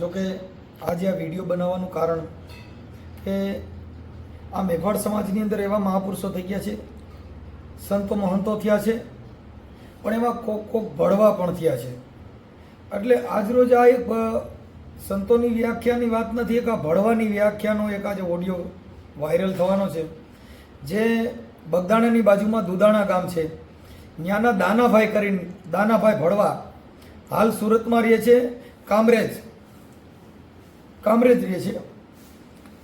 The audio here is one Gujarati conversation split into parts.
જોકે આજે આ વીડિયો બનાવવાનું કારણ કે આ મેઘવાડ સમાજની અંદર એવા મહાપુરુષો થઈ ગયા છે, સંતો મહંતો થયા છે, પણ એમાં કોક કોક ભળવા પણ થયા છે. એટલે આજરોજ આ એક સંતોની વ્યાખ્યાની વાત નથી, એક આ ભળવાની વ્યાખ્યાનો એક આજે ઓડિયો વાયરલ થવાનો છે, જે બગદાણાની બાજુમાં દુદાણા ગામ છે. ત્યાંના દાનાભાઈ કરીને, દાનાભાઈ ભળવા હાલ સુરતમાં રહે છે, કામરેજ. કામરેજ રહે છે.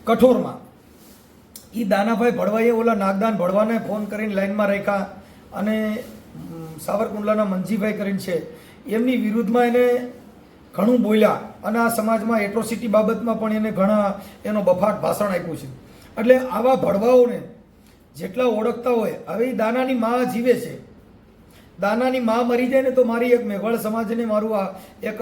કઠોરમાં. એ દાનાભાઈ ભડવાઈએ ઓલા નાગદાન ભળવાને ફોન કરીને લાઈનમાં રાખ્યા અને સાવરકુંડલાના મંજીભાઈ કરીને છે. એમની વિરુદ્ધમાં એને ઘણું બોલ્યા અને આ સમાજમાં એટ્રોસિટી બાબતમાં પણ એને ઘણા એનો બફાટ ભાષણ આપ્યું છે. એટલે આવા ભળવાઓને જેટલા ઓળખતા હોય, હવે એ દાનાની મા જીવે છે. દાનાની મા મરી જાય ને તો મારી એક મેઘવાળ સમાજને મારું આ એક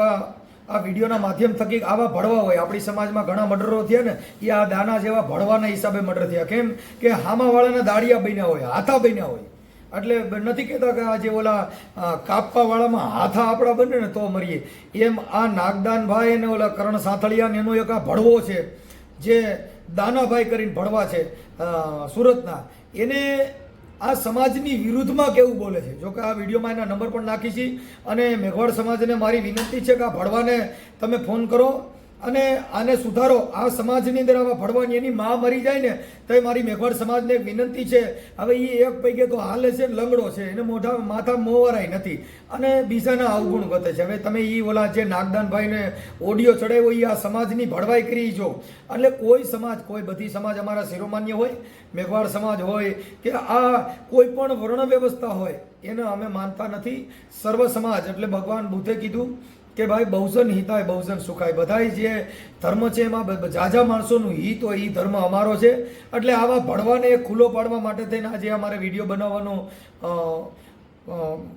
આ વિડીયોના માધ્યમ થકી આવા ભળવા હોય. આપણી સમાજમાં ઘણા મર્ડરો થયા ને, એ આ દાના જેવા ભળવાના હિસાબે મર્ડર થયા. કેમ કે હામાવાળાના દાડિયા બન્યા હોય, હાથા બન્યા હોય. એટલે નથી કહેતા કે આ જે ઓલા કાપવાવાળામાં હાથા આપણા બને ને તો મરીએ. એમ આ નાગદાનભાઈ અને ઓલા કરણ સાંથળિયા ને એનો એક આ ભળવો છે, જે દાનાભાઈ કરીને ભળવા છે સુરતના. એને આ સમાજની વિરુદ્ધમાં કેવું બોલે છે? જો કે આ વિડીયોમાં એના નંબર પણ નાખી છે અને મેઘવાડ સમાજને મારી વિનંતી છે કે આ ભળવાને તમે ફોન કરો. અને આને સુધારો. આ સમાજની અંદર આવા ભળવાની એની માં મરી જાય ને તો એ મારી મેઘવાડ સમાજને એક વિનંતી છે. હવે એ એક પૈકે તો હાલે છે લંગડો છે, એને મોઢા માથા મોવરાય નથી. અને બીજાના અવગુણ ગતે છે. હવે તમે એ ઓલા જે નાગદાનભાઈને ઓડિયો ચડાવ્યો એ આ સમાજની ભળવાઈ કરી જો. એટલે કોઈ સમાજ, કોઈ બધી સમાજ અમારા શિરોમાન્ય હોય મેઘવાડ સમાજ હોય, કે આ કોઈ પણ વર્ણ વ્યવસ્થા હોય, એને અમે માનતા નથી. સર્વ સમાજ, એટલે ભગવાન બુદ્ધે કીધું કે ભાઈ બહુજન હિતાય, બહુજન સુખાય. બધાય જે ધર્મ છે એમાં જાજા માણસોનું હિત હોય એ ધર્મ અમારો છે. એટલે આવા ભણવાને ખુલ્લો પાડવા માટે થઈને આજે અમારે વીડિયો બનાવવાનો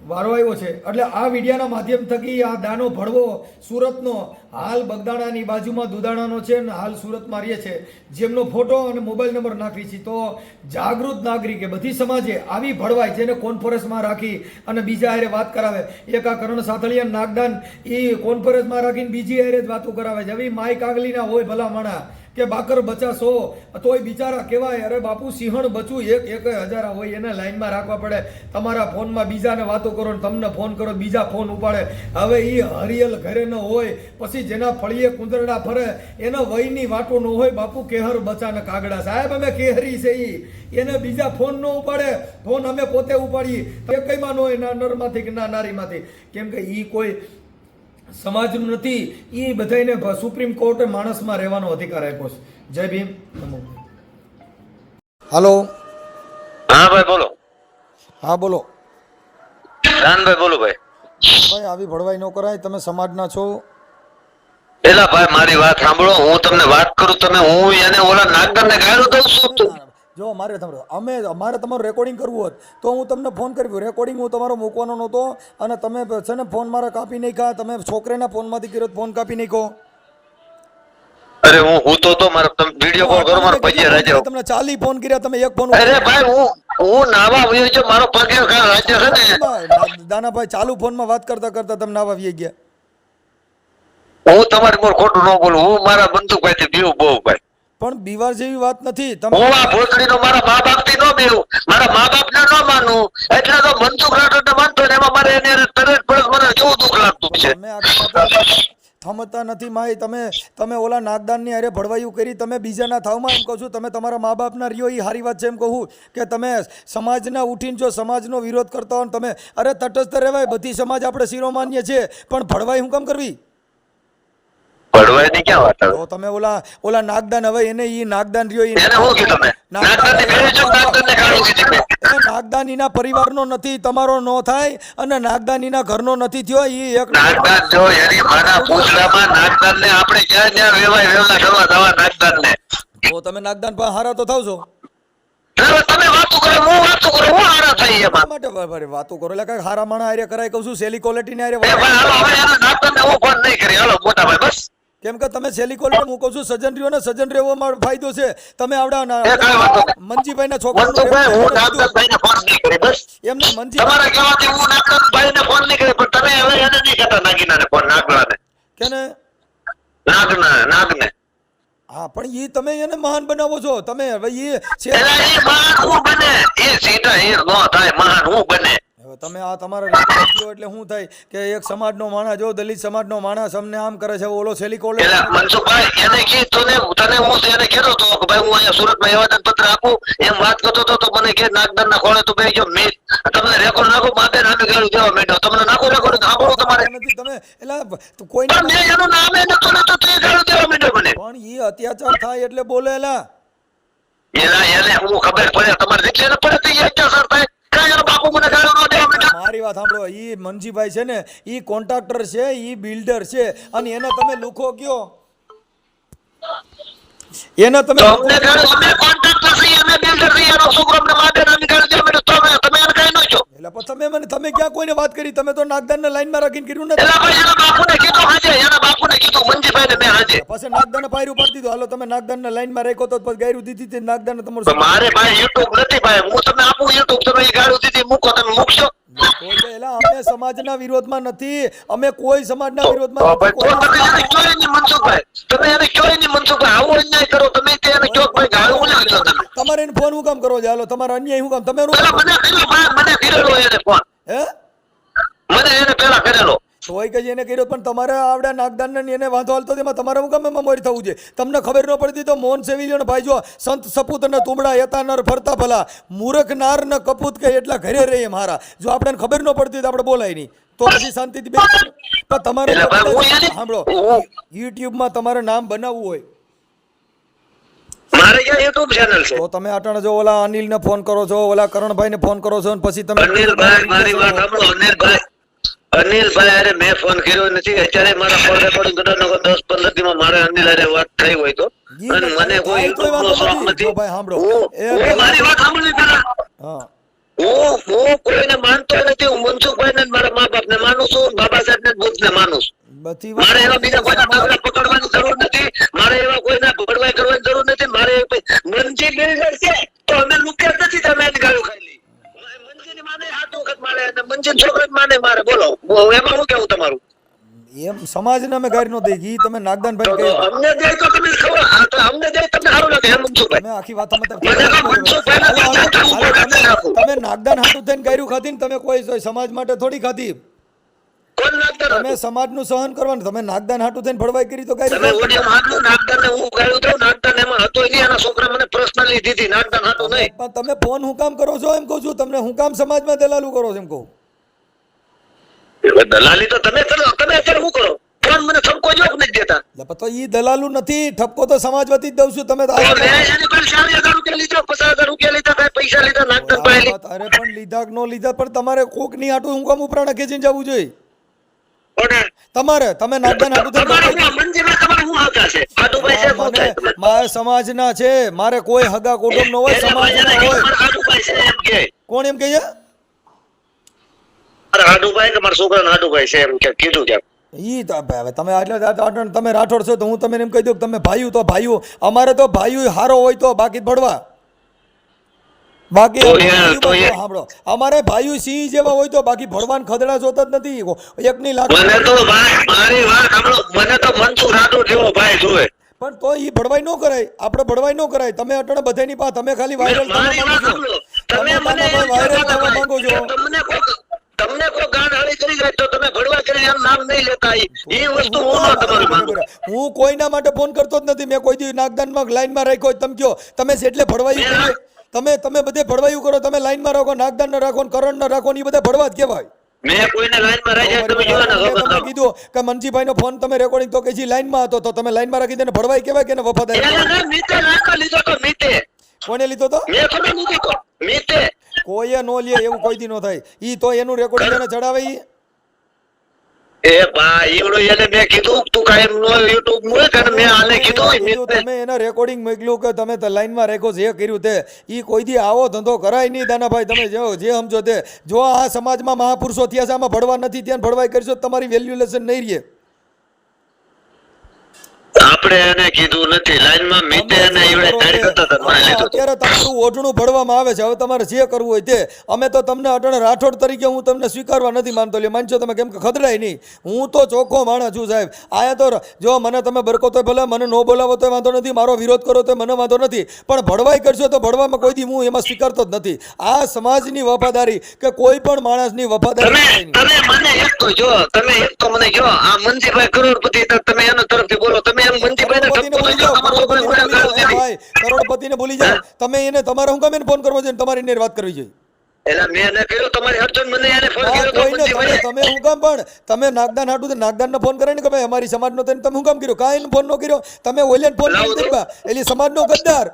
વારો આવ્યો છે. એટલે આ વિડિયાના માધ્યમ થકી આ દાનો ભળવો સુરતનો. હાલ બગદાણાની બાજુમાં દુદાણાનો છે ને હાલ સુરતમાં રહે છે. જેમનો ફોટો અને મોબાઈલ નંબર નાખી છે. તો જાગૃત નાગરિકે બધી સમાજે આવી ભળવાય જેને કોન્ફરન્સમાં રાખી અને બીજા હારે વાત કરાવે. એક કરણ સાથળિયા નાગદાન એ કોન્ફરન્સમાં રાખીને બીજી હારે જ વાતો કરાવે છે. આવી માય માઈક આગલીના હોય ભલા માણા કે બાકર બચા સો તોય બિચારા કહેવાય, અરે બાપુ, સિંહણ બચું એક એક હજાર હોય એને લાઈનમાં રાખવા પડે. તમારા ફોનમાં બીજાને વાતો કરો ને તમને ફોન કરો, બીજા ફોન ઉપાડે. હવે એ હરિયલ ઘરે ન હોય, પછી જેના ફળીએ કુંદરડા ફરે, એના વયની વાતો ન હોય, બાપુ, કેહર બચાને કાગડા. સાહેબ, અમે કેહરી છે એ એને બીજા ફોન ન ઉપાડે. ફોન અમે પોતે ઉપાડીએ. કઈમાં ન હોય, ના નરમાંથી કે ના નારીમાંથી. કેમ કે એ કોઈ સમાજનું નથી એ બધાને સુપ્રીમ કોર્ટે માણસમાં રહેવાનો અધિકાર આપ્યો છે. જય ભીમ. નમો હાલો. હા ભાઈ બોલો. હા બોલો. રાનભાઈ બોલો ભાઈ. ભાઈ આવી ભળવાઈ ન કરાય તમે સમાજના છો. એલા ભાઈ મારી વાત સાંભળો હું તમને વાત કરું તમે હું એને ઓલા નાગર ને ગાળો દઉં છું તું જો મારે તમારો અમે અમારે તમારું રેકોર્ડિંગ કરવું હોત તો હું તમને ફોન કર્યો રેકોર્ડિંગ હું તમારો મૂકવાનો નહોતો અને તમે છે ને ફોન મારા કાપી નાખ્યા. તમે છોકરાના ફોનમાંથી કર્યો ફોન કાપી નાખ્યો. અરે હું હું તો તો મારો તમે વીડિયો કોલ કરો મારો પગે રાજ્ય તમને ચાલી ફોન કર્યા તમે એક ફોન અરે ભાઈ હું હું નાવા આવ્યો છું મારો પગે કાં છે ને? દાનાભાઈ ચાલુ ફોનમાં વાત કરતા કરતા તમે નાવા આવી ગયા. હું તમારી પર ખોટું ન બોલું. હું મારા બંદૂક ભાઈ બીવું બહુ ભાઈ. પણ બીવાર જેવી વાત નથી. તમે ઓવા આ નો મારા મા બાપથી નો બેવ મારા મા બાપ ને ન માનું. એટલે તો બંદૂક રાઠોડ ને માનતો ને એમાં મારે એને તરત પડે મને કેવું દુખ લાગતું છે? થમતા નથી માય તમે તમે ઓલા નાગદાનની અરે ભળવાયું કરી તમે બીજાના થાવમાં એમ કહું છું. તમે તમારા મા બાપના રહ્યો એ સારી વાત છે એમ કહું કે તમે સમાજના ઉઠીને જો સમાજનો વિરોધ કરતા હો તમે અરે તટસ્થ રહેવાય. બધી સમાજ આપણે શિરોમાન્ય છે. પણ ભળવાઈ હું કામ કરવી? ભડવાયની ક્યાં વાત આવે? તો તમે ઓલા ઓલા નાગદાન હવે એને ઈ નાગદાન રહ્યો ઈ એને શું કીધું મેં નાગર ને મેળવી છું ને ગાળું કીધી મેં નાગદાનીના પરિવારનો નથી તમારો નો થાય અને નાગદાનીના ઘરનો નથી થયો ઈ એક નાગદાન જો એની માના પૂછડામાં નાગદાન ને આપણે ક્યાં ક્યાં વેવાય વેવલા કરવા દવા નાગદાન ને તો તમે નાગદાન પણ હારા તો થાવ છો તમે વાતો કરો હું વાતો કરું હું હારા થઈ એમાં. માટે બ- બ- વાતો કરો એટલે કાંઈ હારા માણા હારે કરાય કહું છું સેલી ક્વોલિટીને હારે એ હવે નાગદાન ને હું ફોન નહીં કરી હાલો મોટા ભાઈ બસ. કેમ કે તમે સેલી ક્વોલિટી મૂકો છો સજન રહ્યો ને સજન રહેવામાં ફાયદો છે. તમે આવડા ના- એ કાંઈ વાંધો નહીં. મંજીભાઈના છોકરાનું મનસુખભાઈ હું રહેવું નાગદાન ભાઈ ને ફોન નહીં કરી બસ. એમને ને ફોન નહીં કરે પણ તમે હવે એને નહીં કહેતા નાગીના ને ફોન નાગલા ને કેને? નાગના નાગને. હા પણ એ તમે એને મહાન બનાવો છો. તમે હવે એ મહાન હું બને? એ સીધા એ નો થાય મહાન હું બને? તમે આ તમારા એટલે શું થાય કે એક સમાજનો માણસ જો દલિત સમાજનો માણસ અમને આમ કરે છે ઓલો છેલી કોલે મનસુખભાઈ એને કીધું ને તને હું એને કીધું તો કે ભાઈ હું અહીંયા સુરતમાં આવેદન પત્ર આપું એમ વાત કરતો હતો તો મને કે નાગદર ના ખોળે તો ભાઈ જો મેં તમને રેકોર્ડ નાખો માથે નામે ગાળું દેવા માંડ્યો? તમને નાખો રેકોર્ડ સાંભળો તમારે. નથી તમે એટલે કોઈ મેં એનું નામે નતો તો એ ગાળું દેવા માંડ્યો મને? પણ એ અત્યાચાર થાય એટલે બોલે એલા. એને હું ખબર પડે તમારે દીકરી ને પડે તો અત્યાચાર થાય. કાંઈ બાપુ મને ગાળું ન મારી વાત સાંભળો. એ મનજીભાઈ છે ને એ કોન્ટ્રાક્ટર છે એ બિલ્ડર છે અને એને તમે લુખો કયો? એને તમે અમને કોન્ટ્રાક્ટર છીએ અમે બિલ્ડર છીએ એનો છોકરો અમને માપે નામે ગાળું દેવા માંડ્યો તો તમે એને કાંઈ ન છો એટલે પણ તમે મને તમે ક્યાં કોઈને વાત કરી? તમે તો નાગદાન રાખીને કર્યું નથી. એલા ભાઈ એના બાપુને કીધું હાજે એના બાપુને કીધું મંજીભાઈને મેં હાજે. પછી નાગદાન પાયરું પાડી દીધું. હાલો તમે નાગદાન લાઈનમાં રાખ્યો તો પછી ગાયરું દીધી હતી નાગદાન તમારું મારે ભાઈ યુટ્યુબ નથી ભાઈ. હું તમને આપું યુટ્યુબ તમે એ દીધી મૂકો તમે મૂકશો. એલા અમે સમાજના વિરોધમાં નથી. અમે કોઈ સમાજના વિરોધમાં ભાઈ તમે એને મનસુખભાઈ તમે એને કયો નહીં મનસુખભાઈ આવો અન્યાય કરો. તમે તે એને કયો ભાઈ ગાળું બોલાવી તમે તમારે એને ફોન હું કામ કરો છો? હાલો તમારે અન્યાય હું કામ? તમે મને મને કરેલો એને ફોન હે? મને એને પેલા કરેલો તોય કે એને કર્યો પણ તમારે આવડે નાગદાન ને એને વાંધો હાલતો તેમાં તમારે હું એમાં મોરી થવું છે તમને ખબર ન પડતી તો મોહન સેવી ભાઈ જો સંત સપૂત ને તુમડા યતા નર ફરતા ભલા મૂરખ નાર ને કપૂત કે એટલા ઘરે રહે મારા. જો આપણે ખબર ન પડતી તો આપણે બોલાય નહીં. તો પછી શાંતિથી બે પણ તમારે સાંભળો યુટ્યુબમાં તમારે નામ બનાવવું હોય. મારે ક્યાં યુટ્યુબ ચેનલ છે. તો તમે અટાણે જો ઓલા અનિલને ફોન કરો છો ઓલા કરણભાઈ ને ફોન કરો છો અને પછી તમે અનિલભાઈ મારી વાત સાંભળો. અનિલભાઈ અનિલભાઈ અરે મેં ફોન કર્યો નથી. અત્યારે મારા ફોન રેકોર્ડિંગ કરવાનો દસ પંદર દિવસમાં મારે અનિલ અરે વાત થઈ હોય તો. અને મને કોઈ યુટ્યુબ નો શોખ નથી. હું- એ મારી વાત સાંભળી પેલા. હા. કોઈને માનતો નથી. હું મનસુખભાઈ ને મારા મા બાપ ને માનું છું. બાબા સાહેબ ને બુદ્ધ ને માનું છું. મારે એવા બીજા કોઈના પગલા પકડવાની જરૂર નથી. મારે એવા કોઈના ભડવાઈ કરવાની જરૂર નથી. મારે મનજી બિલ્ડર છે તો અમે મારે અને માને મારે બોલો. એમાં હું કેવું તમારું? એમ સમાજને અમે ગાડી નો દઈ તમે નાગદાનભાઈ તો અમને દે તો તમે ખબર હા, તો અમને દે તમને સારું લાગે એમ મનસુખભાઈ તમે આખી વાત અમે તમે મને તો મનસુખભાઈને હાલો, હાલો, પચાસ હાલો, ઉપર તમે- નાખું. તમે નાગદાન હાટું થઈને ગાયરું ખાધી ને તમે કોઈ સમાજ માટે થોડી ખાધી. તમે? સમાજનું સહન કરવાનું તમે નાગદાન હાટું થઈને ભળવાઈ કરી તો તમે ઓડિયો માગલું નાગદાન હું ગાળું દઉં નાગદાન એમાં હતો નહીં એના છોકરા મને પર્સનલી દીધી નાગદાન હતું નહીં. પણ તમે ફોન હું કામ કરો છો એમ કહું છું તમને હું કામ સમાજમાં દલાલું કરો છો એમ કહું. દલાલી તો તમે કરો તમે અત્યારે શું કરો? ફોન મને ઠપકો જો નથી દેતા. તો ઈ દલાલું નથી ઠપકો તો સમાજ વતી જ દઉં છું તમે તો તો આ- મેં એની પાસે ચાર હજાર રૂપિયા લીધા પચાસ હજાર રૂપિયા લીધા કાંઈ પૈસા લીધા નાગદાન પાસે અરે પણ લીધા નો લીધા પણ તમારે કોકની આટું હું કામ ઉપરાણા ખેંચીને જવું જોઈએ. તમારે તમે નાગદાન તમારે? મારા સમાજના છે મારે કોઈ હગા કુટુંબ નો હોય સમાજ કોણ હોય. એમ કે. કોણ એમ કહે છે? મારા આદુભાઈ કે મારા છોકરાના આદુભાઈ છે એમ કે કીધું કે ઈ તો હવે તમે રાઠોડ છો તો હું તમને એમ કહી દઉં કે તમે ભાઈઓ તો ભાઈઓ અમારે તો ભાઈઓ હારો હોય તો બાકી ભડવા બાકી સાંભળો અમારે ભાઈઓ સિંહ જેવા હોય તો બાકી ભડવાન ખદડા જોતા જ નથી. એકની લાખ મને તો ભાઈ મારી વાત સાંભળો મને તો મનસુખ રાઠોડ જેવો ભાઈ જોવે. પણ તો ઈ ભડવાઈ ન કરાય આપણે ભડવાઈ ન કરાય. તમે અટણ બધાની પા તમે ખાલી વાયરલ તમે મને વાયરલ થવા માંગો છો. તમને કોઈ તમને કોઈ ગાંડ હાળી કરી જાય તો તમે ભડવા કરી એમ નામ નહીં લેતા વસ્તુ હું તમારી હું કોઈના માટે ફોન કરતો જ નથી. મેં કોઈ દી નાગદાનમાં લાઈનમાં રાખ્યો તમે કયો? તમે જેટલે કરીએ તમે તમે બધે ભડવાયું કરો તમે લાઈનમાં રાખો નાગદાન ન રાખો કરણ ન રાખો ને એ બધા ભડવા જ કહેવાય. મેં કોઈને લાઈનમાં રહી તમે જોવા મેં તમને કીધું કે મનજીભાઈ નો ફોન તમે રેકોર્ડિંગ તો કે જી લાઈનમાં હતો તો તમે લાઈનમાં રાખી દે ભડવાઈ કહેવાય કે એને વફાદારી મીતે નાખો લીધો તો મીતે. કોને લીધો તો? મેં થોડો લીધો મીતે. કોઈએ નો લે એવું કોઈ દી નો થાય. ઈ તો એનું રેકોર્ડિંગ એને ચડાવે ઈ. એ ભાઈ એવડો એને મેં કીધું તું કાયમ નો યુટ્યુબ મુએ કારણ મેં આને કીધું તમે એના રેકોર્ડિંગ મોકલ્યું કે તમે તો લાઈનમાં રેખો જે કર્યું તે. ઈ કોઈ દી આવો ધંધો કરાય નહીં દાનાભાઈ તમે જો જે સમજો તે. જો આ સમાજમાં મહાપુરુષો થયા છે આમાં ભડવા નથી ત્યાં ભડવાઈ કરશો તો તમારી વેલ્યુલેશન નહીં રહે. આપણે એને કીધું નથી. લાઈનમાં મીતે અને ઈવડે તારી કરતા હતા મને લીધું. અત્યારે તમારું ઓઢણું ભરવામાં આવે છે. હવે તમારે જે કરવું હોય તે. અમે તો તમને અટણ રાઠોડ તરીકે હું તમને સ્વીકારવા નથી માનતો. એટલે માનશો તમે કેમ કે ખદડાય નહીં. હું તો ચોખ્ખો માણસ છું સાહેબ. આયા તો જો મને તમે બરકો તો ભલે મને ન બોલાવો તો વાંધો નથી. મારો વિરોધ કરો તો મને વાંધો નથી. પણ ભડવાઈ કરશો તો ભડવામાં કોઈ દી હું એમાં સ્વીકારતો જ નથી. આ સમાજની વફાદારી કે કોઈ પણ માણસની વફાદારી તમે તમે મને એક તો જો તમે એક તો મને જો આ મનજીભાઈ કરોડપતિ તમે એના તરફથી બોલો તમે કરોડપતિને ભૂલી જાઓ તમે એને તમારે હું ગમે ફોન કરવો જોઈએ ને તમારી એને વાત કરવી જોઈએ. એટલે મેં એને કહ્યું તમારી અર્જુન મને એને ફોન કર્યો તો તમે તમે હું કામ પણ તમે નાગદાન હાટું તો નાગદાનને ફોન કરે ને કે ભાઈ અમારી સમાજનો તમે હું કામ કર્યો. કાંઈ ફોન નો કર્યો. તમે ઓલિયન ફોન કરી. દીધા એટલે સમાજનો ગદ્દાર.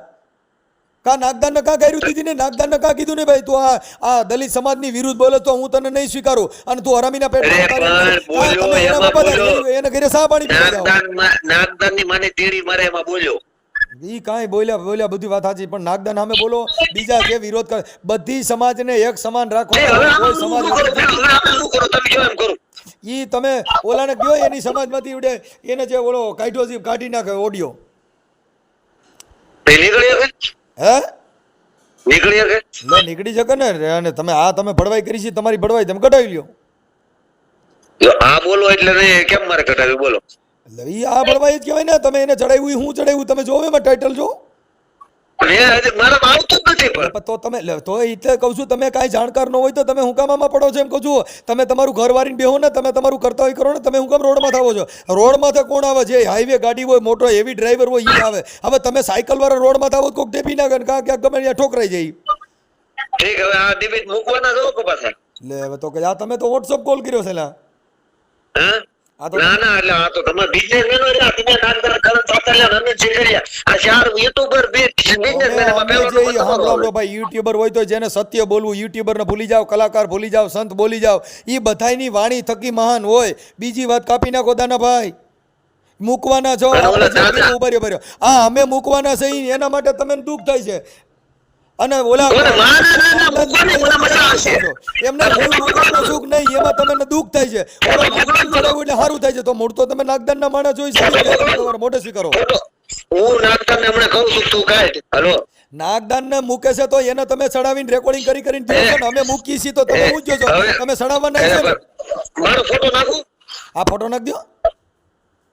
કા નાગદાનને કાં કર્યું દીધી ને નાગદાનને કાં કીધું ને ભાઈ તું આ આ દલિત સમાજની વિરુદ્ધ બોલે તો હું તને નહીં સ્વીકારું. અને તું હરામીના પેટ. એને ઘરે સા પાણી નાગદાનની માની તીડી મારે એમાં બોલ્યો. ઈ કાંઈ બોલ્યા બોલ્યા બધી વાત સાચી પણ નાગદાન સામે બોલો બીજા જે વિરોધ કરે બધી સમાજને એક સમાન રાખો. કોઈ સમાજ. ઈ તમે ઓલાને ગયો એની સમાજમાંથી ઉડે. એને જે ઓલો કાઢ્યો છે કાઢી નાખે ઓડિયો. પેલી? હે? નીકળી શકે લે નીકળી શકે ને અને તમે આ તમે ભડવાઈ કરી છે તમારી ભડવાઈ તમે કઢાવી લ્યો. જો આ બોલો એટલે નહીં કેમ મારે કઢાવી બોલો. એટલે ઈ આ ભડવાઈ જ કહેવાય ને તમે એને ચડાવ્યું હું ચડાવ્યું તમે જોવે એમાં ટાઇટલ જો. તો તમે તો એટલે કહું છું તમે કાંઈ જાણકાર ન હોય તો તમે હું કામ પડો છો એમ કહું છું. તમે તમારું ઘર વારીને બેહો ને તમે તમારું કરતા હોય કરો ને તમે હું કામ રોડમાં થાવો છો. રોડમાં કોણ આવે? જે હાઈવે ગાડી હોય મોટો હેવી ડ્રાઈવર હોય ઈ આવે. હવે તમે સાયકલ વાળા રોડમાં થાવો કોઈક ટેપી નાખે કાં ક્યાંક ગમે ત્યાં ઠોકરાઈ જાય. ઠીક હવે આ ડિબેટ મૂકવાના છો કે પાછા? લે હવે તો કે આ તમે તો વોટ્સઅપ કોલ કર્યો છે લા. હા? ના ના એટલે આ તો બિઝનેસમેનો રહ્યા તમે નાગદાર કરણ આ ચાર યુટ્યુબર બિઝનેસમેન. ભાઈ યુટ્યુબર હોય તો જેને સત્ય બોલવું યુટ્યુબરને ભૂલી જાઓ કલાકાર ભૂલી જાવ સંત ભૂલી જાઓ એ બધાયની વાણી થકી મહાન હોય. બીજી વાત કાપી નાખો દાના ભાઈ. મૂકવાના છો ઊભા રહ્યો, આ અમે મૂકવાના છે એના માટે તમને દુઃખ થાય છે. અને ઓલા ના, ના, ના, ના. એમને સુખ નહીં એમાં તમને દુઃખ થાય છે. નાગદાન એટલે સારું થાય છે. તો મૂળ તો તમે નાગદાનના માણસ જોઈ શકો મોટે સ્વીકારો. ખોટો. હું નાગદારને હમણાં કહું છું તું કાઢ હલો. નાગદાનને મૂકે છે તો એને તમે ચડાવીને રેકોર્ડિંગ કરી કરીને ને. અમે મૂકીએ છીએ તો તમે એ, શું કહો છો હવે- તમે ચડાવવા નહીં છે મારો ફોટો નાખું? આ ફોટો નાખ દો.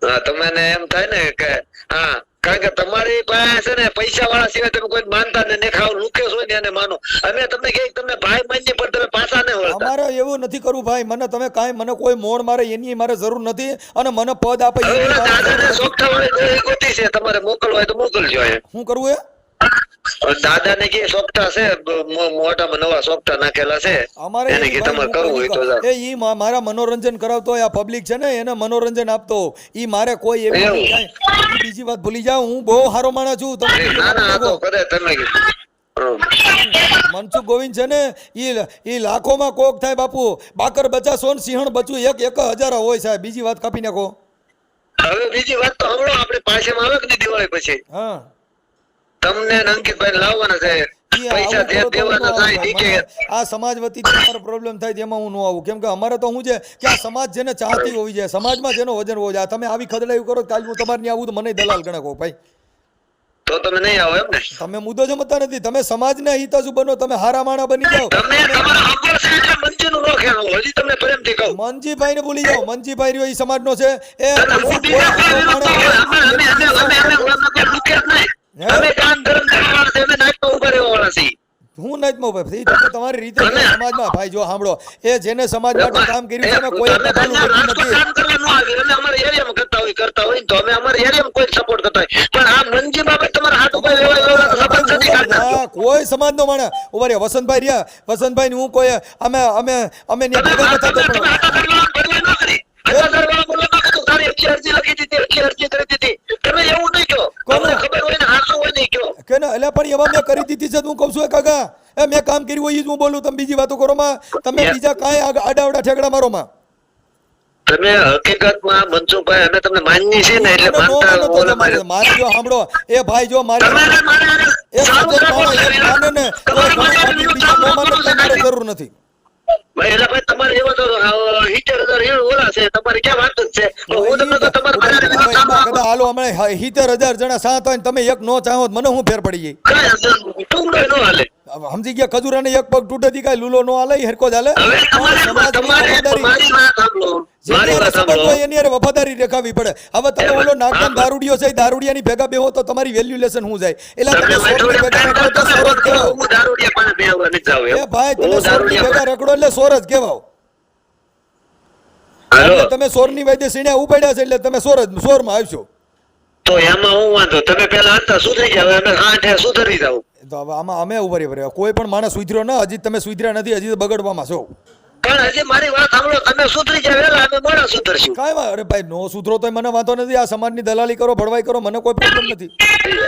હા તમને એમ થાય ને કે હા કારણ કે તમારી પાસે ને પૈસા વાળા સિવાય તમે કોઈ માનતા ને દેખાવ લુકેશ હોય ને એને માનો. અમે તમને કહે તમને ભાઈ માનીએ પણ તમે પાછા ન વળતા. અમારે એવું નથી કરવું ભાઈ. મને તમે કાંઈ મને કોઈ મોણ મારે એની મારે જરૂર નથી અને મને પદ આપે દાદાને સોખતા વાળી ગોતી છે. તમારે મોકલવા હોય તો મોકલજો. શું કરવું એ? દાદાને કે સોગઠા છે? મો- મોઢામાં નવા સોગઠા નાખેલા છે. અમારે એને કે તમારે કરવું હોય તો એ ઈ મારા મનોરંજન કરાવતો આ પબ્લિક છે ને એને મનોરંજન આપતો ઈ મારે કોઈ એવી બીજી વાત ભૂલી જાવ હું બહુ સારો માણસ છું. તમે ના ના આ તો કરે તમે. મનસુખ ગોવિંદ છે ને એ લાખોમાં કોક થાય બાપુ. બાકર બચા સોન સિંહણ બચું એક એક હજાર હોય સાહેબ. બીજી વાત કાપી નાખો. હવે બીજી વાત તો હમણાં આપણે પાસે આવે કે દિવાળી પછી? હા. તમને અંકિતભાઈ લાવવાના છે. છે આ સમાજ વતી તમારો પ્રોબ્લેમ થાય તેમાં હું ન આવું. કેમ કે અમારે તો હું છે કે આ સમાજ જેને ચાહતી હોવી જોઈએ સમાજમાં જેનો વજન હોવો છે તમે આવી ખદડાયું કરો કાલ હું તમારે આવું તો મને દલાલ ગણે કહો ભાઈ. તો તમે નહીં આવો એમ ને? તમે મુદ્દો સમજતા નથી. તમે સમાજના હિતાજુ બનો તમે હારા માણા બની જાઓ. તમે તમારા આગળ છે એટલે મંચીનું ન ખેણો હજી તમને પ્રેમથી કહું. મનજીભાઈ ને ભૂલી જાઓ. મનજીભાઈ રહ્યો એ સમાજનો છે. એ હું. અમે જ. કામ છે, અમે ઊભા છીએ. નથી મો ભાઈ તમે તમારી રીતે સમાજમાં. ભાઈ જો સાંભળો. એ જેને સમાજ માટે કામ કર્યું છે ને કોઈ એને નથી. કામ કરવા ન અમે અમારા એરિયામાં કરતા હોય કરતા હોય. તો અમે અમારા એરિયામાં કોઈ સપોર્ટ કરતા હોય. મંજી બાબત તમારા હાથ ઉપર લેવા કોઈ સમાજનો માણસ. ઊભા રહ્યા વસંતભાઈ રહ્યા. વસંતભાઈ ને હું કોઈ અમે અમે અમે ત્યાં ભેગા થતા ન ન ને ના મેં કરી દીધી છે તો કહું છું એ કાકા મેં કામ કર્યું હોય જ હું બોલું તમે બીજી વાતો કરો માં. તમે. બીજા કાંઈ આડા આડાવડા ઠેકડા મારો માં. તમે હકીકતમાં મનસુખભાઈ અમે તમને માનની છે ને એટલે માનતા ઓલા જો સાંભળો. એ ભાઈ જો મારી તમારે મારે એ. માને ને મારે મારે જરૂર નથી. એટલે ભાઈ તમારે એવા તો હિટર હજાર ઓલા છે તમારે ક્યાં વાત જ છે? હું તમને તો તમારે મારા વિરુદ્ધ સામો આપો હાલો હમણાં સિત્તેર હજાર જણા સાત હોય તમે એક નો ચાહો મને હું ફેર પડી જાય. ટુકડો હાલે. સમજી ગયા ખજૂરાને એક પગ તૂટે થી કાંઈ લૂલો નો હાલે હરકો જ હાલે. વફાદારી- એની દેખાવી પડે. હવે તમે ઓલો નાગદાન દારૂડિયો છે દારૂડિયાની ભેગા બેહો તો તમારી વેલ્યુલેશન શું જાય? એટલે તમે ભેગા રખડો તો. એ ભાઈ તમે ભેગા એટલે સોરજ કહેવાવ તમે સોરની વાયદે સીણ્યા ઉપાડ્યા છે એટલે તમે સોર જ સોરમાં આવશો. તો એમાં હું વાંધો તમે પેલા હતા સુધરી જાવ અમે આઠે સુધરી જાવ તો હવે આમાં અમે ઉભરી ભર્યા કોઈ પણ માણસ સુધર્યો ન હજી તમે સુધર્યા નથી હજી તો બગડવામાં છો. પણ હજી મારી વાત સાંભળો તમે સુધરી જાવ વેલા અમે માણસ સુધરશું. કાંઈ વાત અરે ભાઈ નો સુધરો તો મને વાંધો નથી આ સમાજની દલાલી કરો ભડવાઈ કરો મને કોઈ પ્રોબ્લેમ નથી.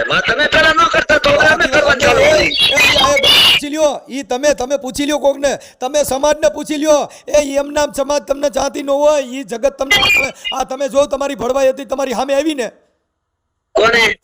એમાં તમે પેલા ન કરતા તો અમે કરવા ચાલુ. એ-. એ- એ પૂછી લ્યો. ઈ તમે તમે પૂછી લ્યો કોકને. તમે સમાજને પૂછી લ્યો. એ એમ નામ સમાજ તમને ચાહતી ન હોય ઈ જગત તમને આ તમે જો તમારી ભડવાઈ હતી તમારી સામે આવી ને કોને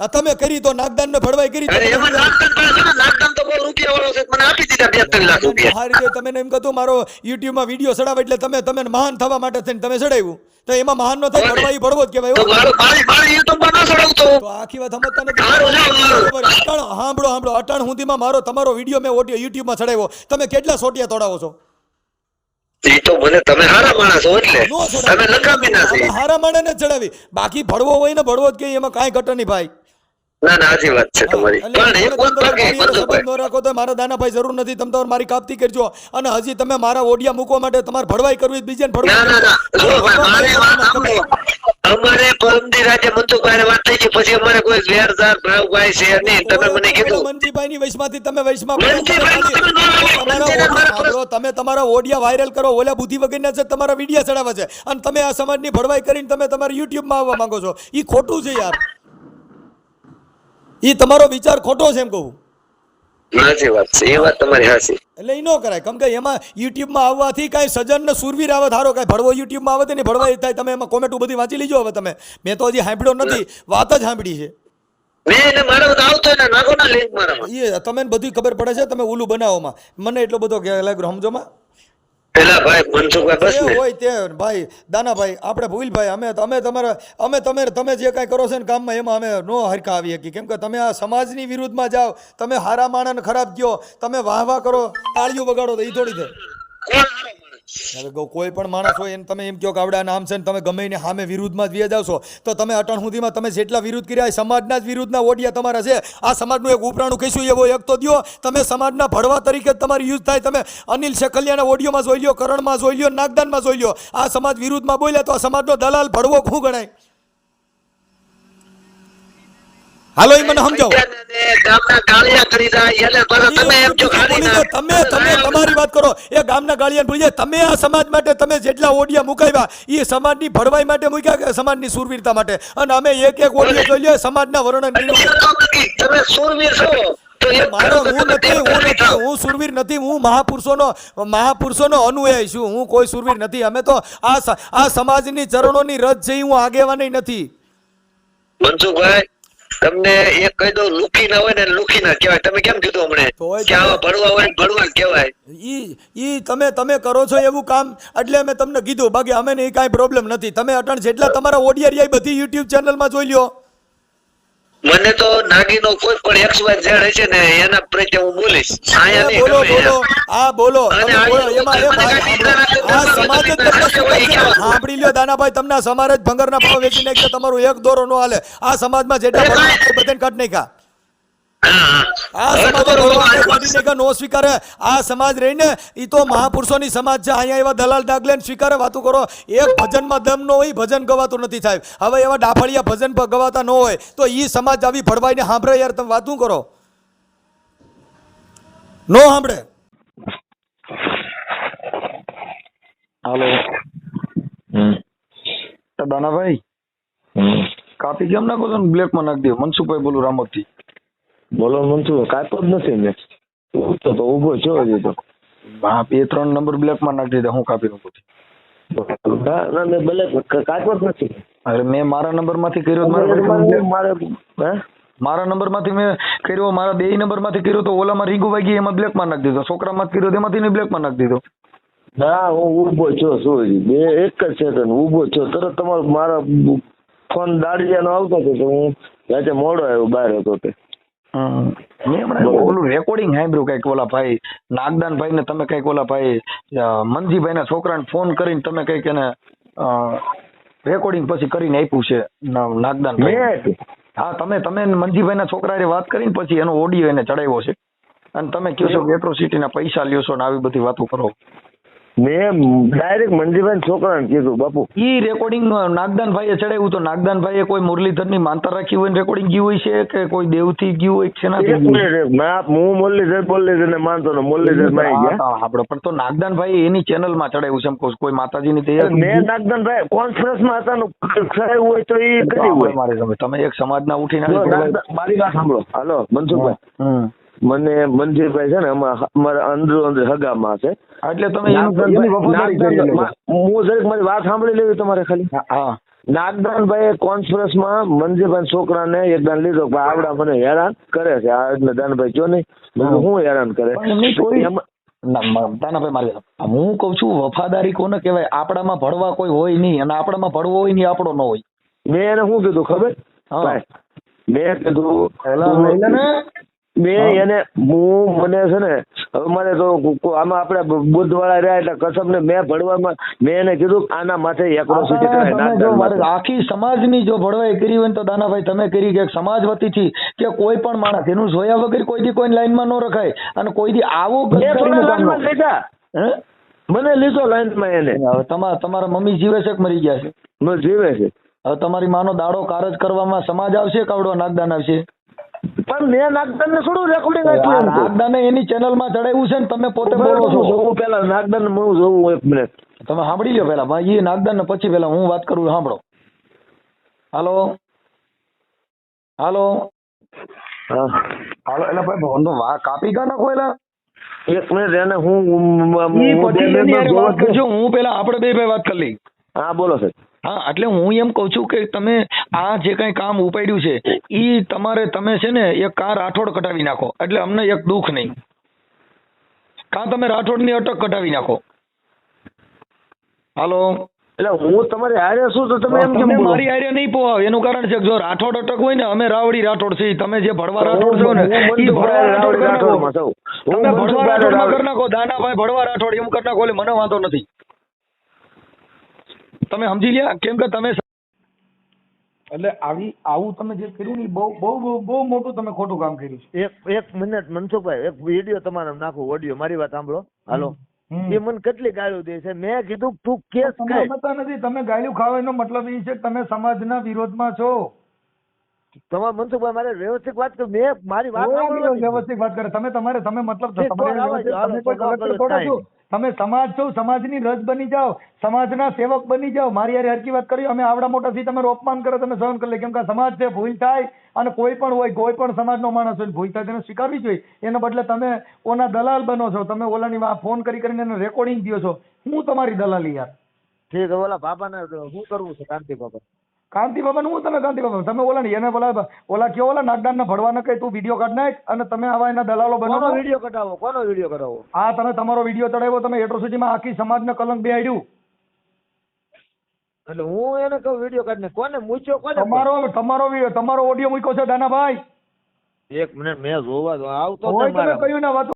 આ તમે કરી તો નાગદાન ને ભડવાઈ કરી અરે એમાં નાગદાન તો બહુ રૂપિયા વાળો છે. મને આપી દીધા બે ત્રણ લાખ રૂપિયા. આ રીતે તમે એમ કહ્યું મારો યુટ્યુબમાં વીડિયો ચડાવે. એટલે તમે તમે મહાન થવા માટે થઈને તમે ચડાવ્યું. તો એમાં મહાન નો થાય ભડવાઈ ભડવો જ કહેવાય. મારું મારી મારી યુટ્યુબ પર ના ચડાવતો તો? આખી વાત સમજતા નથી. હારું, હારું, હારું. અટાણ સાંભળો સાંભળો અટાણ સુધીમાં મારો તમારો વીડિયો મેં ઓડિયો યુટ્યુબમાં ચડાવ્યો. તમે કેટલા સોટિયા તોડાવો છો? ઈ તો મને તમે હારા માણસ એટલે. તમે લખામી ના હારા માણસને જ ચડાવી. બાકી ભડવો હોય ને ભડવો જ કે એમાં કાંઈ ઘટે નહીં ભાઈ. ના ના સાચી વાત છે તમારી. પણ એક તમે તમારા ન રાખો તો મારા દાનાભાઈ જરૂર નથી તમે તમારે મારી કાપતી કરજો. અને હજી તમે મારા ઓડિયા મૂકવા માટે તમારે ભડવાઈ કરવી છે, બીજાને ના ના ના. જો ભાઈ, મારી વાત ભડવાઈ સાંભળો. અમારે પરમદી રાજે મનસુખભાઈ વાત થઈ છે પછી અમારે કોઈ વેરઝાર ભાવભાઈ છે નહીં તમે મને કીધું. મનજીભાઈની વૈશમાંથી તમે વૈશમાં તમે તમારા ઓડિયા મારા સાંભળો, તમે તમારા ઓડિયા વાયરલ કરો ઓલા બુદ્ધિ વગરના છે તમારા વિડિયા ચડાવે છે. અને તમે આ સમાજની ભરવાઈ કરીને તમે તમારા યુટ્યુબમાં આવવા માંગો છો. એ ખોટું છે યાર. એ તમારો વિચાર ખોટો છે એમ કહું. સાચી વાત છે. એ વાત તમારી સાચી એટલે એ ન કરાય. કેમ કે એમાં યુટ્યુબમાં આવવાથી કાંઈ સજન ને સુરવીર આવે. ધારો કાંઈ ભડવો યુટ્યુબમાં આવે ને ભડવાઈ થાય. તમે એમાં કોમેન્ટો બધી વાંચી લીજો હવે તમે. મેં તો હજી સાંભળ્યો નથી. વાત જ સાંભળી છે. મેં એને મારા બધા ખબર પડે છે. તમે ઓલું બનાવોમાં મને એટલો બધો સમજોમાં. પેલા ભાઈ મનસુખભાઈ બસ ને. હોય તે ભાઈ દાનાભાઈ આપણે ભૂલભાઈ અમે અમે તમારા અમે તમે તમે જે કાંઈ કરો છો ને કામમાં એમાં અમે નો હરખા આવી શકીએ કેમ કે તમે આ સમાજની વિરુદ્ધમાં જાઓ તમે હારા માણસ ખરાબ કહો તમે વાહ વાહ કરો તાળીઓ વગાડો તો એ થોડી થાય? હવે કોઈ પણ માણસ હોય એને તમે એમ કહો કે આવડા નામ છે ને તમે ગમે એને સામે વિરુદ્ધમાં જ વ્યા જાવશો તો તમે અટણ સુધીમાં તમે જેટલા વિરુદ્ધ કર્યા સમાજના જ વિરુદ્ધના ઓડિયા તમારા છે. આ સમાજનું એક ઉપરાણું કહીશું, એવો એક તો દ્યો, તમે સમાજના ભડવા તરીકે તમારી યુઝ થાય. તમે અનિલ શેખલિયાના ઓડિયોમાં જોઈ લ્યો, કરણમાં જોઈ લ્યો, નાગદાનમાં જોઈ લ્યો. આ સમાજ વિરુદ્ધમાં બોલ્યા તો આ સમાજનો દલાલ ભડવો શું ગણાય. હાલો એ મને સમજાવો. પાછા તમે તમે તમે તમારી વાત કરો. એ ગામના ગાળિયા ભૂલી જાય. તમે આ સમાજ માટે તમે જેટલા ઓડિયા મુકાવ્યા એ સમાજની ભરવાઈ માટે મૂક્યા કે સમાજની સુરવીરતા માટે? અને અમે એક એક ઓડિયા જોઈ લઈએ સમાજના વર્ણન મારો હું નથી હું નથી હું સુરવીર નથી હું મહાપુરુષોનો મહાપુરુષોનો અનુયાયી છું. હું કોઈ સુરવીર નથી. અમે તો આ આ સમાજની ચરણોની રજ છે હું આગેવાની નથી. મનસુખભાઈ તમને એક કહી દઉં લુખી ના હોય ને લુખી ના કહેવાય. તમે કેમ કીધું હમણે? ભરવા કે આવા ભડવા હોય ને ભડવા કહેવાય. ઈ ઈ તમે તમે કરો છો એવું કામ? એટલે મેં તમને કીધું બાકી અમે ને કાંઈ પ્રોબ્લેમ નથી. તમે અટણ જેટલા તમારા ઓડિયા બધી યુટ્યુબ ચેનલમાં જોઈ લ્યો. મને તો નાગીનો કોઈ પણ એક્સ વાય ઝેડ હશે ને એના પ્રત્યે હું બોલીશ. આયા નહીં બોલો બોલો. આ બોલો. અને આ એમાં સમાજ જ તમે તમને. સાંભળી લ્યો દાનાભાઈ તમને સમાજ જ ભંગરના ભાવ વેચી નાખશે તમારું એક દોરો નો હાલે. આ સમાજમાં જેટલા બધાને કાઢ નાખ્યા હા, આ સમાજ નો સ્વીકારે. આ સમાજ રહીને એ તો મહાપુરુષોની સમાજ છે. અહીંયા એવા દલાલ દાગલે સ્વીકારે. વાતું કરો. એક ભજનમાં દમ ન હોય ભજન ગવાતું નથી સાહેબ. હવે એવા ડાફળિયા ભજન ગવાતા ન હોય તો ઈ સમાજ આવી ભડવાઈને સાંભળે યાર. તમે વાતું કરો. નો સાંભળે. હાલો. હમ. તો દાનાભાઈ હમ. કાપી કેમ નાખો છો બ્લેકમાં નાખી દો. મનસુખભાઈ બોલું રામોદથી. બોલો મનસુખ કાપ્યો જ નથી મેં તો તો ઊભો છો હજી તો. હા બે ત્રણ નંબર બ્લેકમાં નાખી દીધા હું કાપી નાખું. ના ના મેં ભલે ક- જ નથી. અરે મેં મારા નંબરમાંથી કર્યો મારા હે? નંબરમાંથી મેં કર્યો મારા બે નંબરમાંથી કર્યો તો ઓલામાં રીંગુ વાગી એમાં બ્લેકમાં નાખી દીધો. છોકરામાં કર્યો તો એમાંથી ને બ્લેકમાં નાખી દીધો. ના હું ઊભો છો શું બે એક જ સેકન્ડ ઊભો છો. તરત તમારો મારા ફોન દાડિયાનો આવતો હતો તો હું રાતે મોડો આવ્યો બહાર હતો તે. મેં હમણાં રેકોર્ડિંગ સાંભળ્યું કંઈક ઓલા ભાઈ નાગદાન ભાઈ ને તમે કંઈક ઓલા ભાઈ મનજીભાઈ ના છોકરાને ફોન કરીને તમે કંઈક એને રેકોર્ડિંગ પછી કરીને આપ્યું છે નાગદાન ભાઈ હા તમે તમે મનજીભાઈ ના છોકરા વાત કરીને પછી એનો ઓડિયો એને ચડાવ્યો છે. અને તમે કહો છો કે એટ્રોસિટી ના પૈસા લ્યો છો ને આવી બધી વાતો કરો. મેં ડાયરેક્ટ મંજીભાઈ છોકરાને કીધું બાપુ ઈ રેકોર્ડિંગ નાગદાન ભાઈએ ચડાવ્યું તો નાગદાન ભાઈએ કોઈ મુરલીધરની માનતા રાખી હોય રેકોર્ડિંગ ગયું હોય છે કે કોઈ દેવથી ગયું હોય ગયું? મિનિટ હું મુરલીધર મુરલીધર માનતો ને મુરલીધરમાં ગયા આપણે પણ તો નાગદાન ભાઈ એની ચેનલમાં ચડાવ્યું છે એમ કહું છું. કોઈ માતાજીની તૈયાર મેં નાગદાનભાઈ કોન્ફરન્સમાં હતા ને હોય તો એ કર્યું હોય મારે તમે એક સમાજના ઉઠીને જો આવી નાગદા- મારી વાત સાંભળો હાલો મનસુખભાઈ. મને મંજીરભાઈ છે ને અમારા અંદરો અંદર હગામાં છે. એટલે તમે હું જરીક મારી વાત સાંભળી લેવી તમારે ખાલી. હા નાગદાનભાઈ કોન્ફરન્સમાં મનજીભાઈ છોકરાને એક દાન લીધો કે આવડા મને હેરાન કરે છે. આ દાનભાઈ જો નહીં. હું. હેરાન કરે. દાનાભાઈ મારી હું કઉ છું વફાદારી કોને કહેવાય? આપણામાં ભળવા કોઈ હોય નહીં અને આપણામાં ભળવો હોય નહીં આપણો ન હોય. મેં એને શું કીધું ખબર. મેં કીધું મેં એને હું મને છે ને હવે મને તો આમાં આપણે બુધવાળા રહ્યા એટલે કસમ ને મેં ભણવામાં મેં એને કીધું આના માથે આખી સમાજની જો ભળવાઈ કરી હોય તો દાનાભાઈ તમે કરી કે સમાજ વતીથી કે કોઈ પણ માણસ એનું જોયા વગર કોઈ દી કોઈ લાઈનમાં ન રખાય અને કોઈ દી આવું? મને લીધો લાઈનમાં એને. હવે તમારા તમારા મમ્મી જીવે છે કે મરી ગયા છે? જીવે છે. હવે તમારી માનો દાડો કારજ કરવામાં સમાજ આવશે કાવડો નાગદાન આવશે? પણ મેં નાગદન ને થોડું રેકોર્ડિંગ આપ્યું. નાગદાને એની ચેનલમાં ચડાવ્યું છે ને તમે પોતે બોલો છો. જોઉં પેલા નાગદન હું જોઉં એક મિનિટ તમે સાંભળી લો પેલા એ નાગદન ને પછી પેલા હું વાત કરું સાંભળો. હાલો? હાલો? હા. હાલો એટલે ભાઈ ફોન તો વા કાપી કા નાખો એલા? એક મિનિટ એને હું હું- પેલા આપણે બે ભાઈ વાત કરી લઈ. હા બોલો સાહેબ. હા એટલે હું એમ કહું છું કે તમે આ જે કઈ કામ ઉપાડ્યું છે ઈ તમારે તમે છે ને એક કાર રાઠોડ કટાવી નાખો. એટલે અમને એક દુઃખ નહીં. કાં તમે રાઠોડની અટક કટાવી નાખો? હાલો? એટલે હું તમારે હારે છું તો તમે એમ કેમ મારી આઈડિયા નહીં પોહાવ. એનું કારણ છે કે જો રાઠોડ અટક હોય ને અમે રાવડી રાઠોડ છીએ. તમે જે ભડવા રાઠોડ છો ને એ ભડવા રાઠોડ કરી નાખો. તમે ભડવા રાઠોડ- કરી નાખો. દાનાભાઈ ભડવા રાઠોડ એમ કરી નાખો. એટલે મને વાંધો નથી. તમે સમજી લ્યા કેમ કે તમે એટલે આવી આવું તમે જે કર્યું ને બહુ બહુ બહુ બહુ મોટું તમે ખોટું કામ કર્યું છે. એક એક મિનિટ મનસુખભાઈ એક વીડિયો તમારે નાખો ઓડિયો મારી વાત સાંભળો. હાલો. એ મને કેટલી ગાળો દે છે? મેં કીધું તું કેસ તમે કર સમજતા નથી તમે ગાયલું ખાવ એનો મતલબ એ છે કે તમે સમાજના વિરોધમાં છો. તમારે મનસુખભાઈ મારે વ્યવસ્થિત વાત કર મેં મારી વાત વ્યવસ્થિત વાત કરે. તમે તમારે તમે મતલબ તમે સમાજ છો, સમાજની રજ બની જાઓ, સમાજના સેવક બની જાઓ. મારી યાર હરકી વાત કરી, અમે આવડા મોટા થી તમે અપમાન કરો, તમે સહન કરી લે. કેમ કે સમાજ છે, ભૂલ થાય અને કોઈ પણ હોય, કોઈ પણ સમાજનો માણસ હોય, ભૂલ થાય તેને સ્વીકારવી જોઈએ. એના બદલે તમે ઓના દલાલ બનો છો. તમે ઓલાની ફોન કરી કરીને એને રેકોર્ડિંગ દો છો. હું તમારી દલાલી યાર. ઠીક ઓલા બાબાને હું કરવું છે કાંતિ બાપા કાંતિ બાબા હું તમે કાંતિ બાબા તમે ઓલા ને એને બોલા ઓલા કયો ઓલા? નાગદાન ને ભડવા કઈ તું વીડિયો કાઢ નાખ અને તમે આવા એના દલાલો બનો. વીડિયો કઢાવો? કોનો વીડિયો કઢાવો? આ તમે તમારો વીડિયો ચડાવ્યો તમે એટ્રોસિટીમાં આખી સમાજને કલંક બેહાડ્યું. એટલે હું એને કહું વીડિયો કાઢને કોને મૂચ્યો કોને તમારો તમારો તમારો ઓડિયો મૂક્યો છે દાનાભાઈ. એક મિનિટ મેં જોવા આવતો તમે કહ્યું ને વાત